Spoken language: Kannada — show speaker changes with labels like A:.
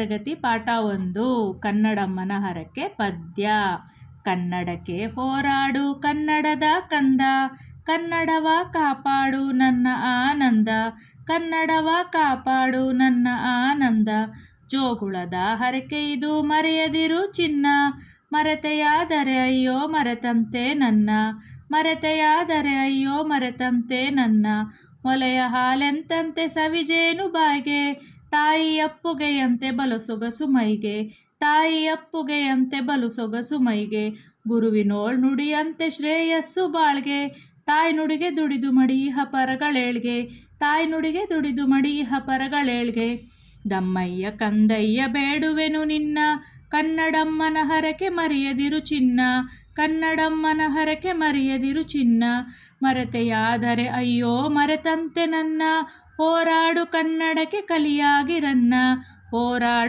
A: ತರಗತಿ ಪಾಠ ಒಂದು. ಕನ್ನಡಮ್ಮನ ಹರಕೆ ಪದ್ಯ. ಕನ್ನಡಕ್ಕೆ ಹೋರಾಡು, ಕನ್ನಡದ ಕಂದ. ಕನ್ನಡವ ಕಾಪಾಡು ನನ್ನ ಆನಂದ. ಕನ್ನಡವ ಕಾಪಾಡು ನನ್ನ ಆನಂದ. ಜೋಗುಳದ ಹರಕೆ ಇದು ಮರೆಯದಿರು ಚಿನ್ನ. ಮರೆತೆಯಾದರೆ ಅಯ್ಯೋ ಮರೆತಂತೆ ನನ್ನ. ಮರೆತೆಯಾದರೆ ಅಯ್ಯೋ ಮರೆತಂತೆ ನನ್ನ. ಒಲೆಯ ಹಾಲೆಂತಂತೆ ಸವಿಜೇನು ಬಾಯ್ಗೆ ತಾಯಿ ಅಪ್ಪುಗೆಯಂತೆ ಬಲು ಸೊಗಸು ಮೈಗೆ ತಾಯಿ ಅಪ್ಪುಗೆಯಂತೆ ಬಲು ಸೊಗಸು ಮೈಗೆ, ಗುರುವಿನೋಳ್ ನುಡಿಯಂತೆ ಶ್ರೇಯಸ್ಸು ಬಾಳ್ಗೆ, ತಾಯಿ ನುಡಿಗೆ ದುಡಿದು ಮಡಿ ಪರಗಳೇಳ್ಗೆ, ತಾಯಿ ನುಡಿಗೆ ದುಡಿದು ಮಡಿ ಪರಗಳೇಳ್ಗೆ. ದಮ್ಮಯ್ಯ ಕಂದಯ್ಯ ಬೇಡುವೆನು ನಿನ್ನ, ಕನ್ನಡಮ್ಮನ ಹರಕೆ ಮರೆಯದಿರು ಚಿನ್ನ, ಕನ್ನಡಮ್ಮನ ಹರಕೆ ಮರೆಯದಿರು ಚಿನ್ನ. ಮರೆತೆಯಾದರೆ ಅಯ್ಯೋ ಮರೆತಂತೆ ನನ್ನ, ಹೋರಾಡು ಕನ್ನಡಕ್ಕೆ ಕಲಿಯಾಗಿರನ್ನ ಹೋರಾಡು